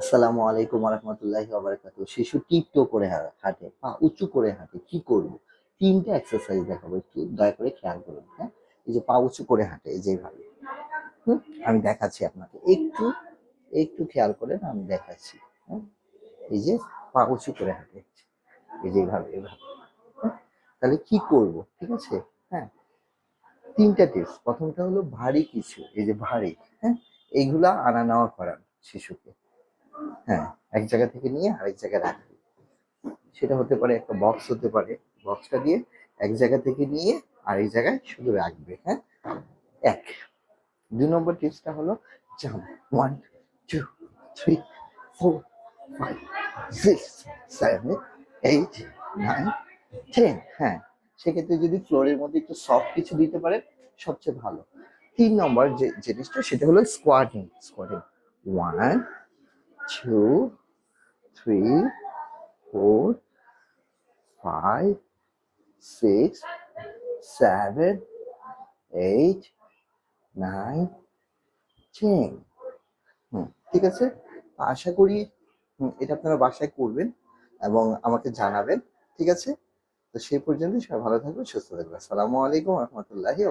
আসসালামু আলাইকুম রহমতুল্লাহি ওবারাকাতু শিশু টিপটো করে হাঁটে, পা উঁচু করে হাঁটে, কি করব? তিনটা এক্সারসাইজ দেখাবো, একটু দয়া করে খেয়াল করুন হ্যাঁ? এই যে পা উঁচু করে হাঁটে যেভাবে। আমি দেখাচ্ছি আপনাকে। একটু একটু খেয়াল করেন, আমি দেখাচ্ছি হ্যাঁ? এই যে পা উঁচু করে হাঁটে, এই যে এইভাবে এইভাবে হ্যাঁ? তাহলে কি করব, ঠিক আছে? হ্যাঁ? তিনটা টিপস প্রথমটা হলো ভারী কিছু, এই যে ভারী হ্যাঁ? এইগুলা আনা নেওয়া করান শিশুকে। হ্যাঁ এক জায়গা থেকে নিয়ে আরেক জায়গায় রাখবে। সেটা হতে পারে একটা বক্স হতে পারে। বক্সটা দিয়ে এক জায়গা থেকে নিয়ে আরেক জায়গায় শুধু রাখবে হ্যাঁ? এক। দুই নম্বর টিপসটা হলো jump one two three four five six seven eight nine ten হ্যাঁ সেক্ষেত্রে যদি ফ্লোরের মধ্যে একটু সফট কিছু দিতে পারে, সবচেয়ে ভালো। তিন নম্বর যে, জিনিসটা, সেটা হলো squatting squatting one two, three, four, five, six, seven, eight, nine, ten. হুম ঠিক আছে? আশা করি এটা আপনারা বাসায় করবেন এবং আমাকে জানাবেন ঠিক আছে? তো সেই পর্যন্ত সবাই ভালো থাকবেন সুস্থ থাকবেন। আসসালামু আলাইকুম রহমতুল্লাহি